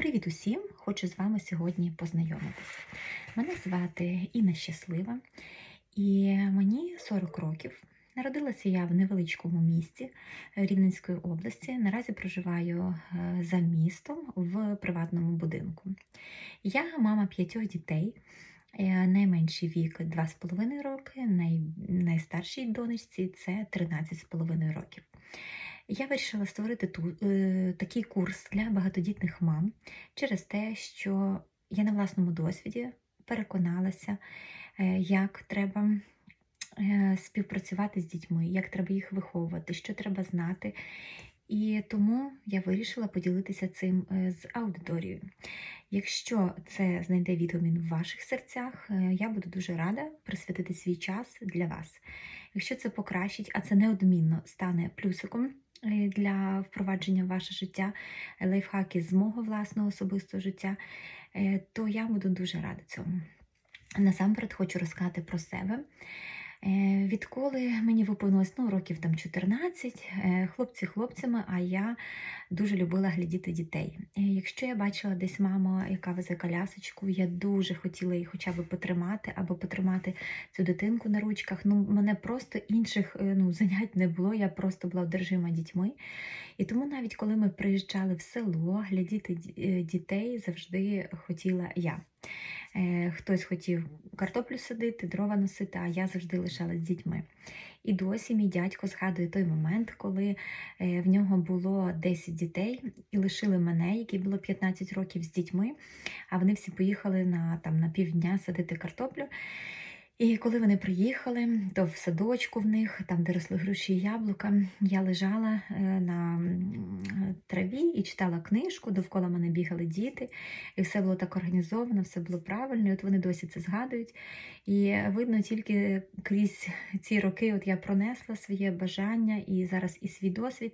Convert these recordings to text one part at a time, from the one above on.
Привіт усім! Хочу з вами сьогодні познайомитися. Мене звати Інна Щаслива, і мені 40 років. Народилася я в невеличкому місті Рівненської області. Наразі проживаю е, за містом в приватному будинку. Я мама п'ятьох дітей. Е, Найменший вік 2,5 роки, най... найстаршій донечці це 13,5 років. Я вирішила створити ту, е, такий курс для багатодітних мам через те, що я на власному досвіді переконалася, е, як треба е, співпрацювати з дітьми, як треба їх виховувати, що треба знати. І тому я вирішила поділитися цим е, з аудиторією. Якщо це знайде відгомін в ваших серцях, е, я буду дуже рада присвятити свій час для вас. Якщо це покращить, а це неодмінно стане плюсиком для впровадження в ваше життя, е, лайфхаки з мого власного особистого життя, е, то я буду дуже рада цьому. Насамперед хочу розказати про себе. Е, Відколи мені виповнилось ну, років там 14, е, хлопці хлопцями, а я дуже любила глядіти дітей. Е, Якщо я бачила десь маму, яка везе колясочку, я дуже хотіла її хоча б потримати або потримати цю дитинку на ручках. Ну, мене просто інших ну, занять не було, я просто була одержима дітьми. І тому навіть коли ми приїжджали в село, глядіти дітей завжди хотіла я. Е, Хтось хотів картоплю садити, дрова носити, а я завжди лишалась з дітьми. І досі мій дядько згадує той момент, коли е, в нього було 10 дітей, і лишили мене, якій було 15 років з дітьми, а вони всі поїхали на, там, на півдня садити картоплю. І коли вони приїхали, то в садочку в них, там, де росли груші і яблука, я лежала е, на траві і читала книжку, довкола мене бігали діти, і все було так організовано, все було правильно. І от вони досі це згадують. І видно, тільки крізь ці роки от я пронесла своє бажання і зараз і свій досвід.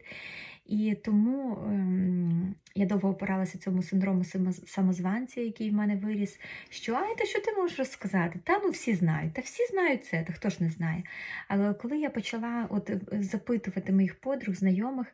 І тому ем, я довго опиралася цьому синдрому самозванця, який в мене виріс. Що, а та що ти можеш розказати? Та ну всі знають, та всі знають це, та хто ж не знає. Але коли я почала от е, запитувати моїх подруг, знайомих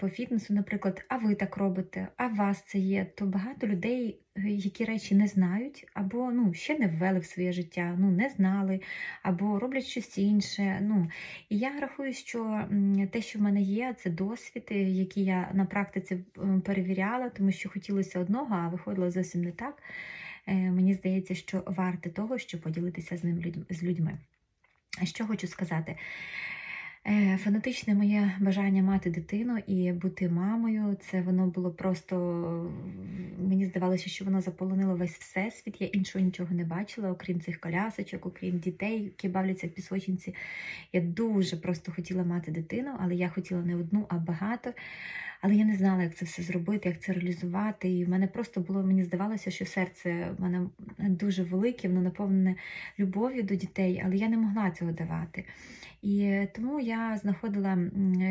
по фітнесу, наприклад, а ви так робите, а вас це є, то багато людей, е, які речі не знають, або ну, ще не ввели в своє життя, ну не знали, або роблять щось інше. Ну, і я рахую, що те, що в мене є, це досвід, е, який я на практиці перевіряла, тому що хотілося одного, а виходило зовсім не так. Е, Мені здається, що варте того, щоб поділитися з ним з людьми. Що хочу сказати? Е, Фанатичне моє бажання мати дитину і бути мамою, це воно було просто. Мені здавалося, що воно заполонило весь всесвіт. Я іншого нічого не бачила, окрім цих колясочок, окрім дітей, які бавляться в пісочниці. Я дуже просто хотіла мати дитину, але я хотіла не одну, а багато. Але я не знала, як це все зробити, як це реалізувати. І в мене просто було, мені здавалося, що серце в мене дуже велике, воно наповнене любов'ю до дітей, але я не могла цього давати. І тому я знаходила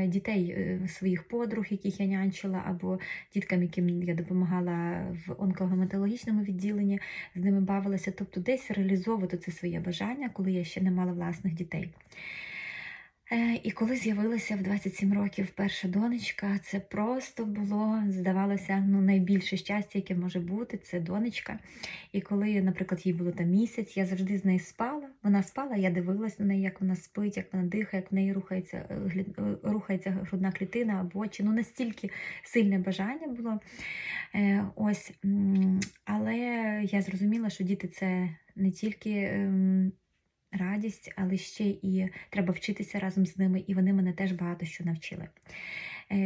дітей е, своїх подруг, яких я нянчила, або діткам, яким я допомагала в онкогематологічному відділенні, з ними бавилася, тобто десь реалізовувати це своє бажання, коли я ще не мала власних дітей. Е, І коли з'явилася в 27 років перша донечка, це просто було, здавалося, ну, найбільше щастя, яке може бути, це донечка. І коли, наприклад, їй було там місяць, я завжди з нею спала. Вона спала, я дивилась на неї, як вона спить, як вона дихає, як в неї рухається, е, е, рухається грудна клітина або очі. Ну, настільки сильне бажання було. Е, Ось, але я зрозуміла, що діти це не тільки. ем, радість, але ще і треба вчитися разом з ними, і вони мене теж багато що навчили.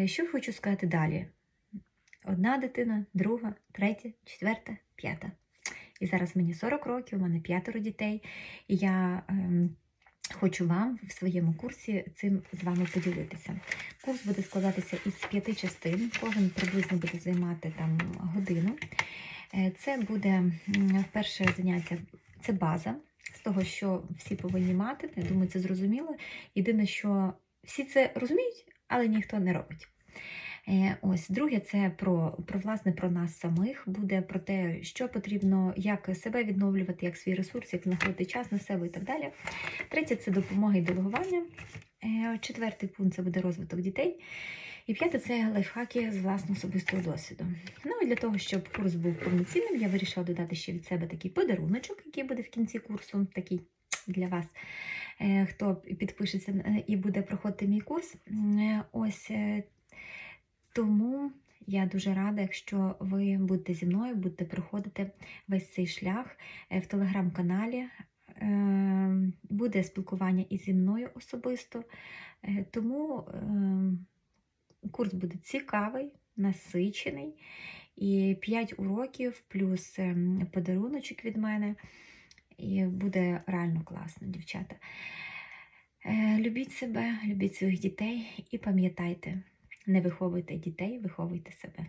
Що хочу сказати далі? Одна дитина, друга, третя, четверта, п'ята. І зараз мені 40 років, у мене п'ятеро дітей, і я ем, хочу вам в своєму курсі цим з вами поділитися. Курс буде складатися із п'яти частин, кожен приблизно буде займати там годину. Е, Це буде перше заняття, це база з того, що всі повинні мати. Я думаю, це зрозуміло. Єдине, що всі це розуміють, але ніхто не робить. Е, Ось друге, це про, про власне про нас самих, буде про те, що потрібно, як себе відновлювати, як свій ресурс, як знаходити час на себе і так далі. Третє це допомога і делегування. Е, Четвертий пункт це буде розвиток дітей. І п'яте це лайфхаки з власного особистого досвіду. Ну і для того, щоб курс був повноцінним, я вирішила додати ще від себе такий подаруночок, який буде в кінці курсу, такий для вас. Е, Хто підпишеться і буде проходити мій курс. Ось тому я дуже рада, якщо ви будете зі мною, будете проходити весь цей шлях Е, в телеграм-каналі. е, Буде спілкування і зі мною особисто. Е, Тому курс буде цікавий, насичений. І 5 уроків плюс подаруночок від мене. І буде реально класно, дівчата. Любіть себе, любіть своїх дітей і пам'ятайте, не виховуйте дітей, виховуйте себе.